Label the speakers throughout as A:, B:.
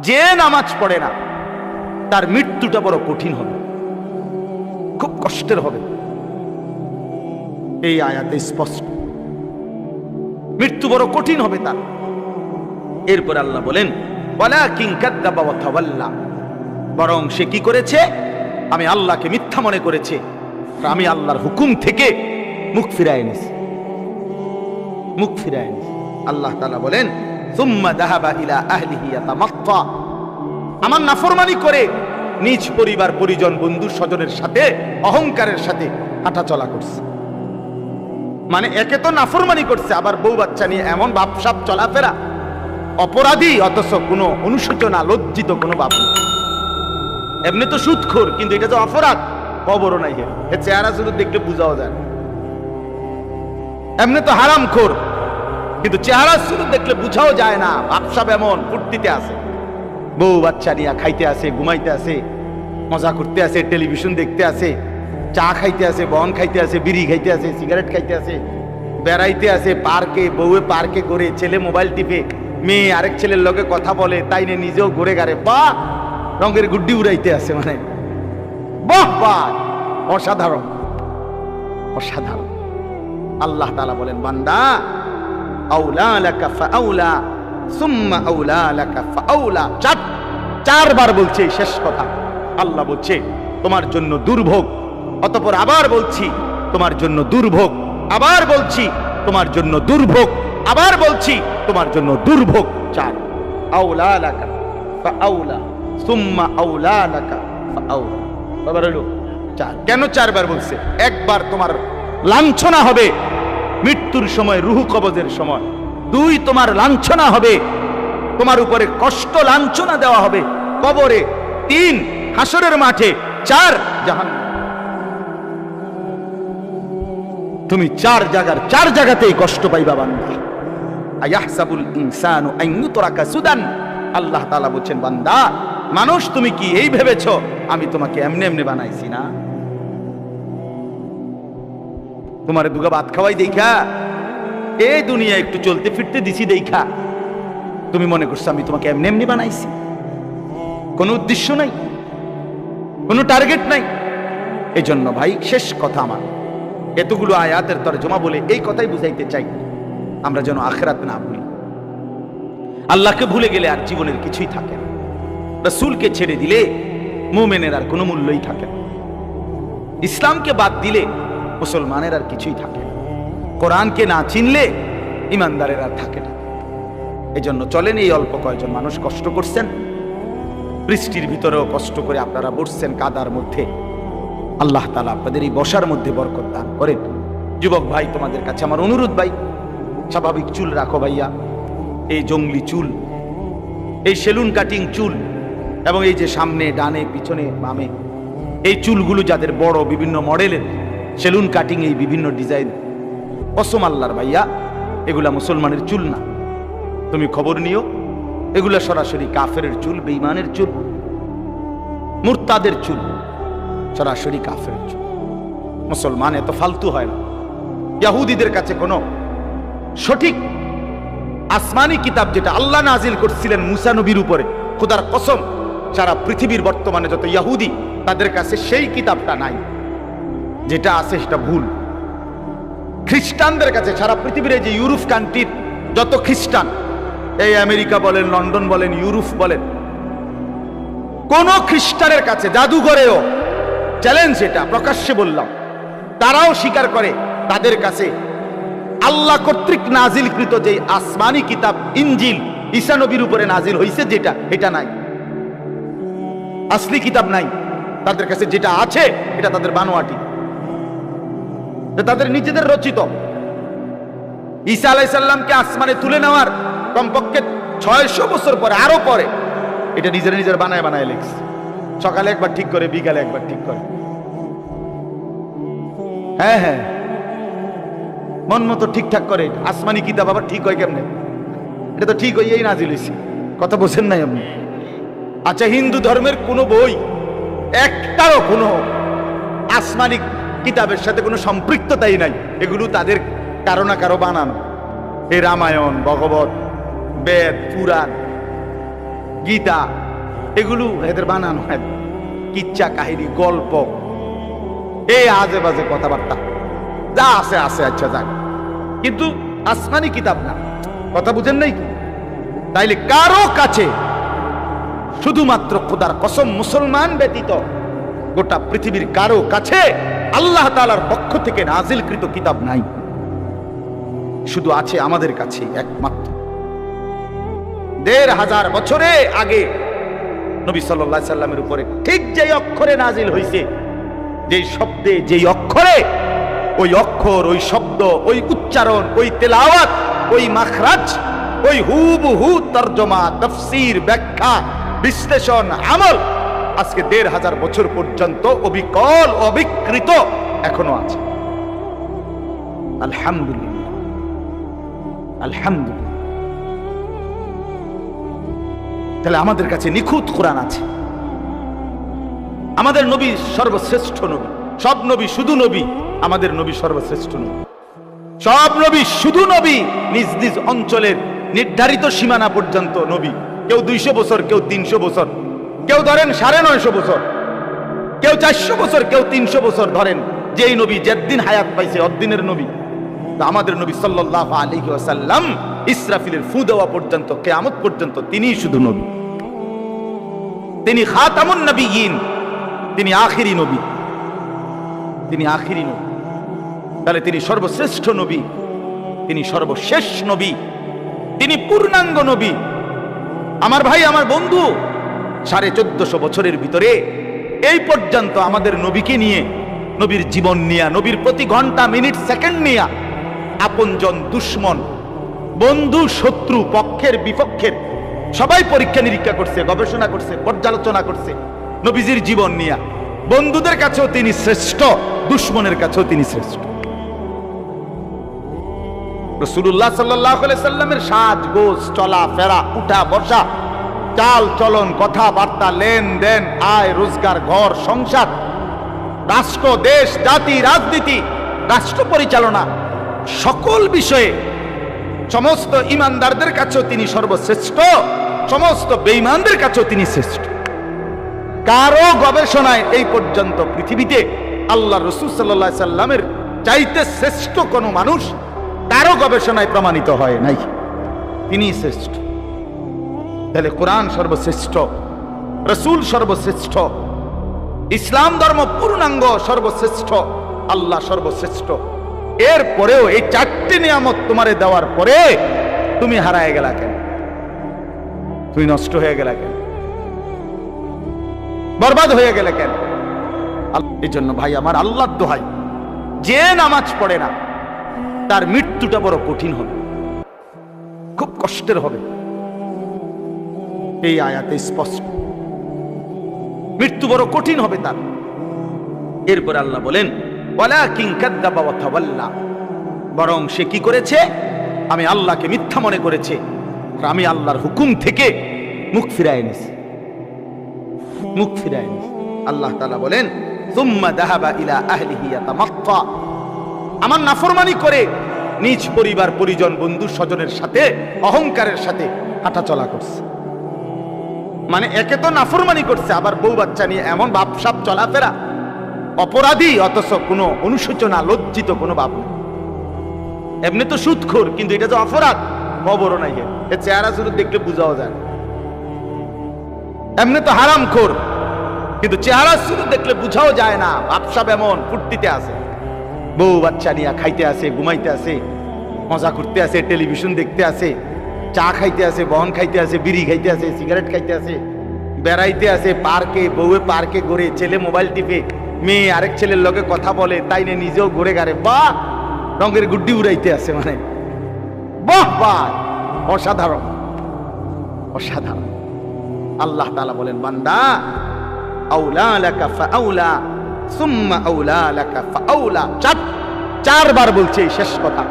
A: যে নামাজ পড়ে না, তার মৃত্যুটা বড় কঠিন হবে। খুব কষ্টের হবে। এই আয়াতে স্পষ্ট। মৃত্যু বড় কঠিন হবে তার। এরপর আল্লাহ বলেন বরং সে কি করেছে? আমি আল্লাহকে মিথ্যা মনে করেছে আমি আল্লাহর হুকুম থেকে মুখ ফিরায় এনেছি। মুখ ফিরায় এনেছি। আল্লাহ তাআলা বলেন আমার নাফরমানি করে নিজ পরিবার, পরিজন, বন্ধু স্বজনের সাথে, অহংকারের সাথে হাঁটা চলা করছে। মানে একে তো নাফরমানি করছে, আবার বউ বাচ্চা নিয়ে এমন বাপসাপ চলাফেরা। অপরাধী, অথচ কোনো অনুশোচনা, লজ্জিত কোনো বাপ। এমনি তো সুদখোর কিন্তু এটা তো অপরাধ। কবরও নাই এর। চেহারা শুধু দেখলে বুঝাও যায় এমনি তো হারাম খোর কিন্তু চেহারা শুধু দেখলে বুঝাও যায় না। বাপসাপ এমন, ফুর্তিতে আছে। বউ বাচ্চা নিয়ে খাইতে আসে ঘুমাইতে আসে মজা করতে আসে টেলিভিশন দেখতে আসে চা খাইতে আসে বন খাইতে আসে বিড়ি খাইতে আসে সিগারেট খাইতে আসে বেড়াইতে আসে পার্কে, বউয়ে পার্কে করে ছেলে মোবাইল টিপে, মেয়ে আরেক ছেলের লগে কথা বলে, তাই নিয়ে নিজেও ঘুরে গারে বা! রঙের গুড্ডি উড়াইতে আসে মানে। বাহ বাহ! অসাধারণ। অসাধারণ। আল্লাহ তাআলা বলেন, বান্দা আউলা লাকা ফাআউলা সুম্মা আউলা লাকা ফাআউলা চার, চারবার বলছে শেষ কথা। আল্লাহ বলছে, তোমার জন্য দুর্ভোগ। অতঃপর আবার বলছি, তোমার জন্য দুর্ভোগ। আবার বলছি, তোমার জন্য দুর্ভোগ। আবার বলছি, তোমার জন্য দুর্ভোগ। চার আউলা লাকা ফাআউলা সুম্মা আউলা লাকা ফাআউলা বাবার হলো চার। কেন চারবার বলছে? একবার তোমার লাঞ্ছনা হবে। মৃত্যুর সময় রুহু কবজের সময়। দুই, তোমার লাঞ্ছনা হবে। তোমার উপরে কষ্ট, লাঞ্ছনা দেওয়া হবে। কবরে তিন, হাসরের মাঠে চার জাহান তুমি চার জায়গার চার জায়গাতেই কষ্ট পাইবা বান্দা। আয়াহসাবুল ইনসানু আন ইউতরাকা সুদান। আল্লাহ তাআলা বলছেন, বান্দা, মানুষ তুমি কি এই ভেবেছ? আমি তোমাকে এমনি এমনি বানাইছি না। তোমার দুগা ভাত খাওয়াই দেখা এই দুনিয়া একটু চলতে ফিরতে দিছি দেখা তুমি মনে করছ আমি তোমাকে এমনি এমনি বানাইছি? কোনো উদ্দেশ্য নাই, কোনো টার্গেট নাই। এই জন্য ভাই, শেষ কথা আমার। এতগুলো আয়াতের তর্জমা বলে এই কথাই বুঝাইতে চাই। আমরা যেন আখরাত না ভুলি। আল্লাহকে ভুলে গেলে আর জীবনের কিছুই থাকে না। রসুলকে ছেড়ে দিলে মোমেনের আর কোনো মূল্যই থাকে না। ইসলামকে বাদ দিলে মুসলমানের আর কিছুই থাকে কোরআনকে না চিনলে ইমানদারের আর থাকে না। এই জন্য চলেন এই অল্প কয়েকজন মানুষ কষ্ট করছেন। বৃষ্টির ভিতরেও কষ্ট করে আপনারা বসছেন কাদার মধ্যে। আল্লাহ তালা আপনাদের এই বসার মধ্যে বরকত দান করেন। যুবক ভাই, তোমাদের কাছে আমার অনুরোধ ভাই, স্বাভাবিক চুল রাখো ভাইয়া। এই জঙ্গলি চুল, এই সেলুন কাটিং চুল, এবং এই যে সামনে, ডানে, পিছনে, বামে, এই চুলগুলো যাদের বড় বিভিন্ন মডেলের সেলুন কাটিং এই বিভিন্ন ডিজাইন। কসম আল্লাহর ভাইয়া, এগুলা মুসলমানের চুল না। তুমি খবর নিও, এগুলা সরাসরি কাফের চুল বেইমানের চুল, মুরতাদের চুল, সরাসরি কাফের চুল। মুসলমান এত ফালতু হয় না। ইয়াহুদিদের কাছে কোনো সঠিক আসমানি কিতাব যেটা আল্লাহ নাজিল করছিলেন মুসা নবীর উপরে, খোদার কসম, সারা পৃথিবীর বর্তমানে যত ইয়াহুদি, তাদের কাছে সেই কিতাবটা নাই। যেটা আছে সেটা ভুল। খ্রিস্টানদের কাছে সারা পৃথিবীর যে ইউরোপ কান্ট্রির যত খ্রিস্টান, এই আমেরিকা বলেন, লন্ডন বলেন, ইউরোপ বলেন, কোন খ্রিস্টানের কাছে জাদুঘরেও চ্যালেঞ্জ এটা, প্রকাশ্যে বললাম, তারাও স্বীকার করে তাদের কাছে আল্লাহ কর্তৃক নাজিলকৃত যে আসমানি কিতাব ইঞ্জিল ঈসা নবীর উপরে নাজিল হয়েছে যেটা, এটা নাই। আসলি কিতাব নাই, তাদের কাছে যেটা আছে এটা তাদের বানোয়াটি। এটা তাদের নিজেদের রচিত। ঈসা আলাইসাল্লামকে আসমানে তুলে নেওয়ার কমপক্ষে ছয়শো বছর পরে, আরও পরে, এটা নিজের নিজের বানায় বানায় লিখছে। সকালে একবার ঠিক করে, বিকালে একবার ঠিক করে। হ্যাঁ হ্যাঁ। মন মতো ঠিকঠাক করে, আসমানি কিতাব আবার ঠিক হয় কেমনে? এটা তো ঠিক হইয়াই নাজিল হয়েছে কথা বোঝেন নাই আপনি? আচ্ছা হিন্দু ধর্মের কোনো বই, একটারও কোনো আসমানি কিতাবের সাথে কোনো সম্পৃক্ততাই নাই। এগুলো তাদের কারও না কারও বানানো। এই রামায়ণ, ভগবত, বেদ, পুরাণ, গীতা, এগুলো এদের বানানো হয়। কিচ্ছা, কাহিনী, গল্প। এই আজে বাজে কথাবার্তা। যা আছে আছে আচ্ছা যাক। কিন্তু আসমানি কিতাব না। কথা বুঝেন নাই কি? তাইলে কারও কাছে শুধুমাত্র খোদার কসম মুসলমান ব্যতীত গোটা পৃথিবীর কারও কাছে আল্লাহ তালার পক্ষ থেকে নাজিলকৃত কিতাব নাই। শুধু আছে আমাদের কাছে একমাত্র। দেড় হাজার বছরে আগে নবী সাল্লাহ সাল্লামের উপরে ঠিক যেই অক্ষরে নাজিল হইছে, যেই শব্দে, যেই অক্ষরে, ওই অক্ষর, ওই শব্দ, ওই উচ্চারণ, ওই তেলাওয়াত, ওই মাখরাজ, ওই হুবহু তর্জমা, তফসির, ব্যাখ্যা, বিশ্লেষণ, আমল আজকে দেড় হাজার বছর পর্যন্ত অবিকল, অবিকৃত এখনও আছে। আলহামদুলিল্লাহ। আলহামদুলিল্লাহ। তাহলে আমাদের কাছে নিখুঁত কোরআন আছে। আমাদের নবী সর্বশ্রেষ্ঠ নবী, সব নবী শুধু নবী, আমাদের নবী সর্বশ্রেষ্ঠ নবী। সব নবী শুধু নবী, নিজ নিজ অঞ্চলের নির্ধারিত সীমানা পর্যন্ত নবী। কেউ দুইশো বছর, কেউ তিনশো বছর। কেউ ধরেন সাড়ে নয়শো বছর, কেউ চারশো বছর, কেউ তিনশো বছর ধরেন, যেই নবী যেদিন হায়াত পাইছে অদ্দিনের নবী। আমাদের নবী সাল্লাহ আলী ওয়াসাল্লাম ইসরাফিলের ফু দেওয়া পর্যন্ত, কেয়ামত পর্যন্ত তিনি শুধু নবী। তিনি খাতামুন নবীন তিনি আখিরি নবী। তিনি আখিরি নবী। তাহলে তিনি সর্বশ্রেষ্ঠ নবী, তিনি সর্বশেষ নবী, তিনি পূর্ণাঙ্গ নবী। আমার ভাই, আমার বন্ধু সাড়ে চোদ্দশো বছরের ভিতরে এই পর্যন্ত আমাদের নবীকে নিয়ে, নবীর জীবন নিয়া, নবীর প্রতি ঘণ্টা, মিনিট, সেকেন্ড নিয়া আপনজন দুশ্মন, বন্ধু, শত্রু, পক্ষের, বিপক্ষের সবাই পরীক্ষা নিরীক্ষা করছে, গবেষণা করছে, পর্যালোচনা করছে, নবীজির জীবন নিয়া। বন্ধুদের কাছেও তিনি শ্রেষ্ঠ, দুশ্মনের কাছেও তিনি শ্রেষ্ঠ। রসুল্লাহ সাল্লাহ সাল্লামের সাজ গোস চলা, ফেরা, উঠা, বসা চাল চলন, কথাবার্তা, লেনদেন, আয়, রোজগার, ঘর, সংসার, রাষ্ট্র, দেশ, জাতি, রাজনীতি, রাষ্ট্র পরিচালনা, সকল বিষয়ে সমস্ত ইমানদারদের কাছেও তিনি সর্বশ্রেষ্ঠ, সমস্ত বেঈমানদের কাছেও তিনি শ্রেষ্ঠ। কারও গবেষণায় এই পর্যন্ত পৃথিবীতে আল্লাহ রসুল সাল্লাহ সাল্লামের চাইতে শ্রেষ্ঠ কোনো মানুষ কারও গবেষণায় প্রমাণিত হয় নাই। তিনি শ্রেষ্ঠ। তাহলে কোরআন সর্বশ্রেষ্ঠ, রসুল সর্বশ্রেষ্ঠ, ইসলাম ধর্ম পূর্ণাঙ্গ সর্বশ্রেষ্ঠ, আল্লাহ সর্বশ্রেষ্ঠ। এর পরেও এই চারটি নিয়ামত তোমারে দেওয়ার পরে তুমি হারায় গেলা কেন? তুমি নষ্ট হয়ে গেলা কেন? বরবাদ হয়ে গেলে কেন? এই জন্য ভাই, আমার আল্লাহ দোহাই, যে নামাজ পড়ে না, তার মৃত্যুটা বড় কঠিন হবে। খুব কষ্টের হবে। এই আয়াতে স্পষ্ট। মৃত্যু বড় কঠিন হবে তার। এরপর আল্লাহ বলেন বরং সে কি করেছে? আমি আল্লাহকে মিথ্যা মনে করেছে। আমি আল্লাহর হুকুম থেকে মুখ ফিরায় এনেছি। মুখ ফিরায় এনেছি। আল্লাহ তাআলা বলেন আমার নাফরমানি করে নিজ পরিবার, পরিজন বন্ধু স্বজনের সাথে, অহংকারের সাথে হাঁটাচলা করছে। মানে একে তো নাফরমানি করছে, আবার বউ বাচ্চা নিয়ে এমন ভাবসাব চলাফেরা। অপরাধী অথচ কোনো অনুশোচনা লজ্জিত কোনো ভাব নেই। এমনি তো সুদখোর কিন্তু এটা যে অপরাধ, খবরও নাই। এর। চেহারা শুরু দেখলে বুঝাও যায় এমনি তো হারাম খোর কিন্তু চেহারা শুরু দেখলে বুঝাও যায় না ভাবসাব এমন, ফুর্তিতে আছে। বউ বাচ্চা নিয়ে খাইতে আসে ঘুমাইতে আসে মজা করতে আসে টেলিভিশন দেখতে আসে চা খাইতে আসে বহন খাইতে আসে বিড়ি খাইতে আসে সিগারেট খাইতে আসে বেড়াইতে আসে পার্কে, বউয়ে পার্কে ঘুরে ছেলে মোবাইল টিপে, মেয়ে আরেক ছেলের লগে কথা বলে, তাই নিয়ে নিজেও ঘুরে গাড়ে বাহ! রঙের গুড্ডি উড়াইতে আসে মানে। বাহ বাহ! অসাধারণ। অসাধারণ। আল্লাহ তাআলা বলেন, বান্দা, আউলা লাকা ফাআউলা সুম্মা আউলা লাকা ফাআউলা চার, চারবার বলছে শেষ কথা।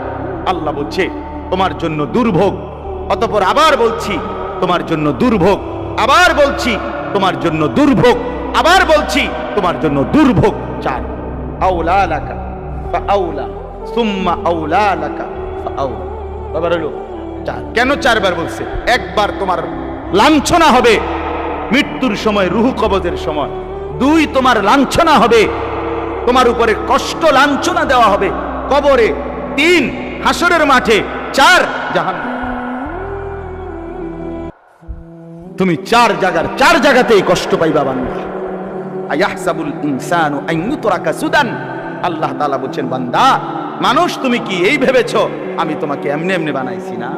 A: আল্লাহ বলছে, তোমার জন্য দুর্ভোগ। অতঃপর আবার বলছি, তোমার জন্য দুর্ভোগ। আবার বলছি, তোমার জন্য দুর্ভোগ। আবার বলছি, তোমার জন্য দুর্ভোগ। চার, আউলা লাকা ফাআউলা সুম্মা আউলা হলো চার। কেন চারবার বলছে? একবার তোমার লাঞ্ছনা হবে। মৃত্যুর সময় রুহু কবজের সময়। দুই, তোমার লাঞ্ছনা হবে। তোমার উপরে কষ্ট, লাঞ্ছনা দেওয়া হবে। কবরে তিন, হাসরের মাঠে চার জাহান তুমি চার জায়গার চার জায়গাতেই কষ্ট পাইবা বান্দা। আয়াহসাবুল ইনসানু আইনু তোরাকা সুদান। আল্লাহ তাআলা বলছেন, বান্দা, মানুষ তুমি কি এই ভেবেছো? আমি তোমাকে এমনি এমনি বানাইছি না।